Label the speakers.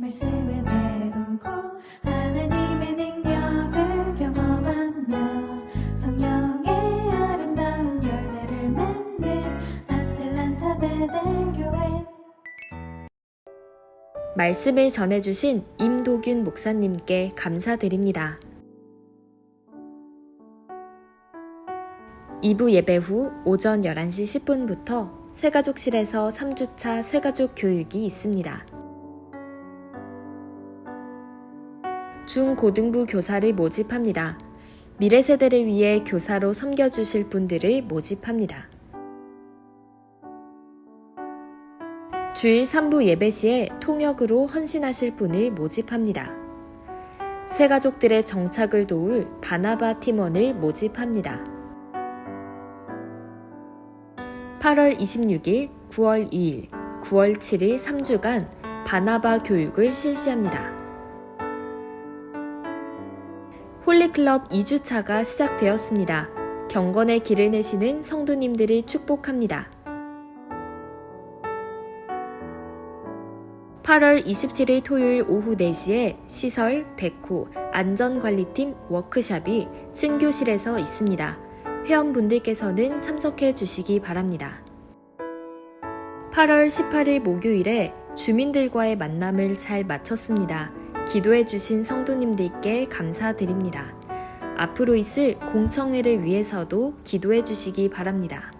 Speaker 1: 말씀을
Speaker 2: 말씀을 전해주신 임도균 목사님께 감사드립니다. 2부 예배 후 오전 11시 10분부터 새가족실에서 3주차 새가족 교육이 있습니다. 중고등부 교사를 모집합니다. 미래 세대를 위해 교사로 섬겨주실 분들을 모집합니다. 주일 3부 예배 시에 통역으로 헌신하실 분을 모집합니다. 새 가족들의 정착을 도울 바나바 팀원을 모집합니다. 8월 26일, 9월 2일, 9월 7일 3주간 바나바 교육을 실시합니다. 홀리클럽 2주차가 시작되었습니다. 경건의 길을 내시는 성도님들을 축복합니다. 8월 27일 토요일 오후 4시에 시설, 데코, 안전관리팀 워크샵이 친교실에서 있습니다. 회원분들께서는 참석해 주시기 바랍니다. 8월 18일 목요일에 주민들과의 만남을 잘 마쳤습니다. 기도해 주신 성도님들께 감사드립니다. 앞으로 있을 공청회를 위해서도 기도해 주시기 바랍니다.